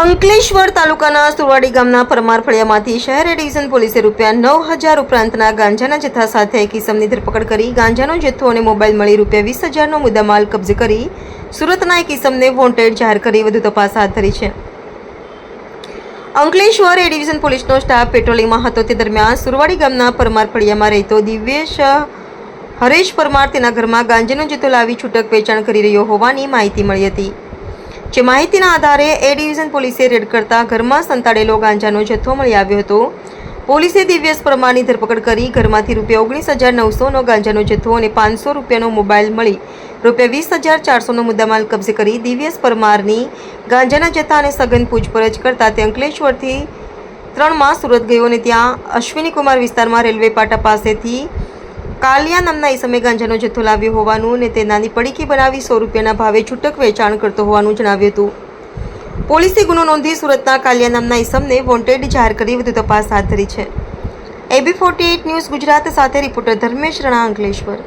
અંકલેશ્વર તાલુકાના સુરવાડી ગામના પરમાર ફળિયામાંથી શહેર ડિવિઝન પોલીસે રૂપિયા નવ હજાર ઉપરાંતના ગાંજાના જથ્થા સાથે એક ઇસમની ધરપકડ કરી, ગાંજાનો જથ્થો અને મોબાઈલ મળી રૂપિયા વીસ હજારનો મુદ્દામાલ કબજે કરી, સુરતના એક ઇસમને વોન્ટેડ જાહેર કરી વધુ તપાસ હાથ ધરી છે. અંકલેશ્વર એ ડિવિઝન પોલીસનો સ્ટાફ પેટ્રોલિંગમાં હતો. તે દરમિયાન સુરવાડી ગામના પરમાર ફળિયામાં રહેતો દિવ્યેશ હરેશ પરમાર તેના ઘરમાં ગાંજાનો જથ્થો લાવી છૂટક વેચાણ કરી રહ્યો હોવાની માહિતી મળી હતી. જે માહિતીના આધારે એ ડિવિઝન પોલીસે રેડ કરતા ઘરમાં સંતાડેલો ગાંજાનો જથ્થો મળી આવ્યો હતો. પોલીસે દિવ્યેશ પરમારની ધરપકડ કરી ઘરમાંથી રૂપિયા ઓગણીસ હજાર નવસોનો ગાંજાનો જથ્થો અને પાંચસો રૂપિયાનો મોબાઈલ મળી રૂપિયા વીસ હજાર ચારસોનો મુદ્દામાલ કબજે કરી દિવ્યેશ પરમારની ગાંજાના જથ્થા અને સઘન પૂછપરછ કરતા તે અંકલેશ્વરથી ત્રણ માસ સુરત ગયો અને ત્યાં અશ્વિની કુમાર વિસ્તારમાં રેલવે પાટા પાસેથી કાલિયા નામના ઈસમે ગાંજાનો જથ્થો લાવ્યો હોવાનું અને તે નાની પડીકી બનાવી સો રૂપિયાના ભાવે છૂટક વેચાણ કરતો હોવાનું જણાવ્યું હતું. પોલીસે ગુનો નોંધી સુરતના કાલિયા નામના ઈસમને વોન્ટેડ જાહેર કરી વધુ તપાસ હાથ ધરી છે. એબી ફોર્ટી ન્યૂઝ ગુજરાત સાથે રિપોર્ટર ધર્મેશ રણા અંકલેશ્વર.